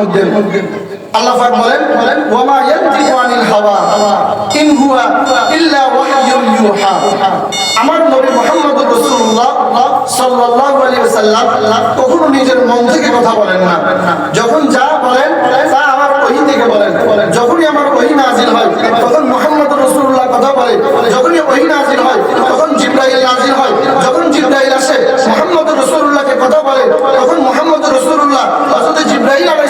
মধ্যে। আল্লাহ পাক বলেন বলেন ওয়ামা ইয়ানতিকু হাওয়া, ইন হুয়া ইল্লা ওয়াহয়ুন ইউহা। আমার নবী মুহাম্মদুর রাসূলুল্লাহ সাল্লাল্লাহু আলাইহি ওয়াসাল্লাম কখনো নিজের মন থেকে কথা বলেন না। যখন যা বলেন, তা আমার ওহী থেকে বলেন। যখনই আমার ওহী নাজিল হয়, তখন মুহাম্মদুর রাসূলুল্লাহ কথা বলে। যখনই ওহী নাজিল হয়, তখন জিবরাইল নাজিল হয়। যখন জিবরাইল আসে, মুহাম্মদুর রাসূলুল্লাহকে কথা বলে, তখন মুহাম্মদুর রাসূলুল্লাহ হযরত জিবরাইল আলাইহিস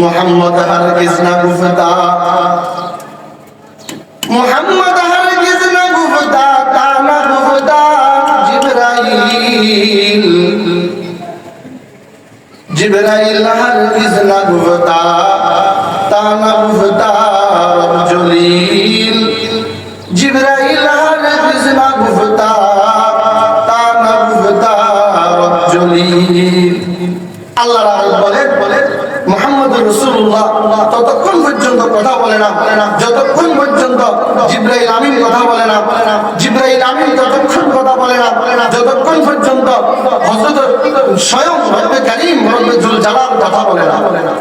মুহাম্মদ হারগিজ না গুফতা মুহাম্মদ হারগিজ না গুফতা তা না গুফতা জিবরাইল। জিবরাইল হারগিজ না গুফতা তা না গুফতা জলিল। জিবরাইল হারগিজ না গুফতা তা না গুফতা জলিল। আল্লাহ রসুল্লাহ ততক্ষণ পর্যন্ত কথা বলে না, যতক্ষণ পর্যন্ত জিব্রাইল আমিন কথা বলে না, জিব্রাইল আমিন ততক্ষণ কথা বলে না, যতক্ষণ পর্যন্ত হযরত স্বয়ং রব্বে কারীম রব্বে কথা বলে না।